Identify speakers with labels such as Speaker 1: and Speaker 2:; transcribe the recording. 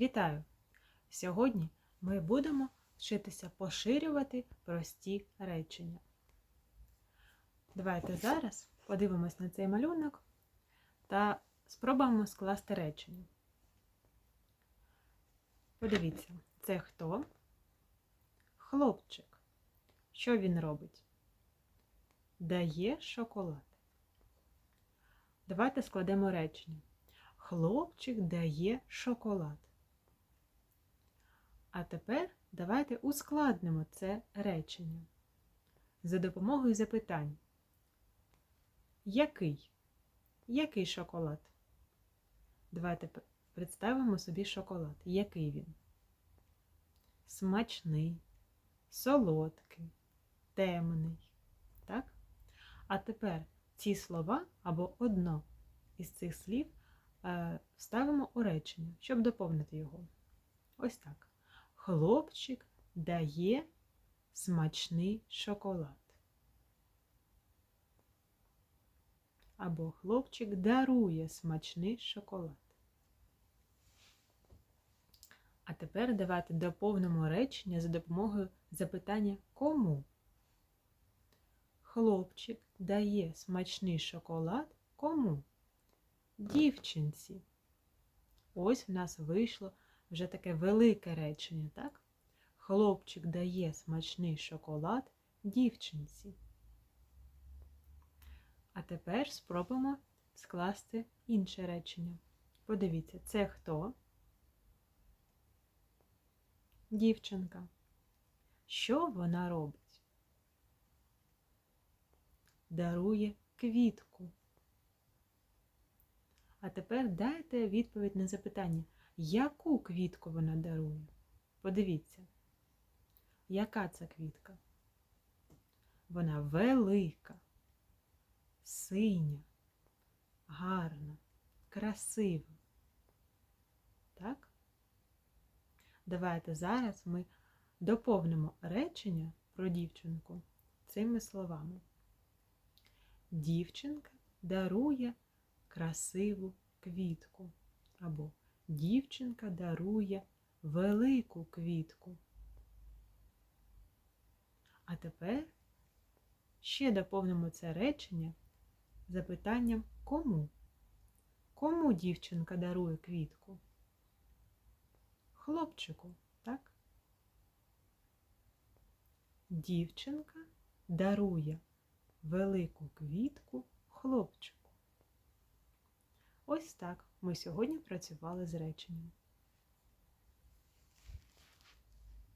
Speaker 1: Вітаю! Сьогодні ми будемо вчитися поширювати прості речення. Давайте зараз подивимось на цей малюнок та спробуємо скласти речення. Подивіться, це хто? Хлопчик. Що він робить? Дає шоколад. Давайте складемо речення. Хлопчик дає шоколад. А тепер давайте ускладнимо це речення за допомогою запитань. Який? Який шоколад? Давайте представимо собі шоколад. Який він? Смачний, солодкий, темний. Так? А тепер ці слова або одно із цих слів е, вставимо у речення, щоб доповнити його. Ось так. Хлопчик дає смачний шоколад. Або хлопчик дарує смачний шоколад. А тепер давайте доповнимо речення за допомогою запитання кому. Хлопчик дає смачний шоколад кому? Дівчинці. Ось в нас вийшло вже таке велике речення, так? Хлопчик дає смачний шоколад дівчинці. А тепер спробуємо скласти інше речення. Подивіться, це хто? Дівчинка. Що вона робить? Дарує квітку. А тепер дайте відповідь на запитання, яку квітку вона дарує? Подивіться, яка це квітка? Вона велика, синя, гарна, красива. Так? Давайте зараз ми доповнимо речення про дівчинку цими словами. Дівчинка дарує красиву квітку. Або дівчинка дарує велику квітку. А тепер ще доповнимо це речення запитанням кому? Кому дівчинка дарує квітку? Хлопчику, так? Дівчинка дарує велику квітку хлопчику. Ось так ми сьогодні працювали з реченням.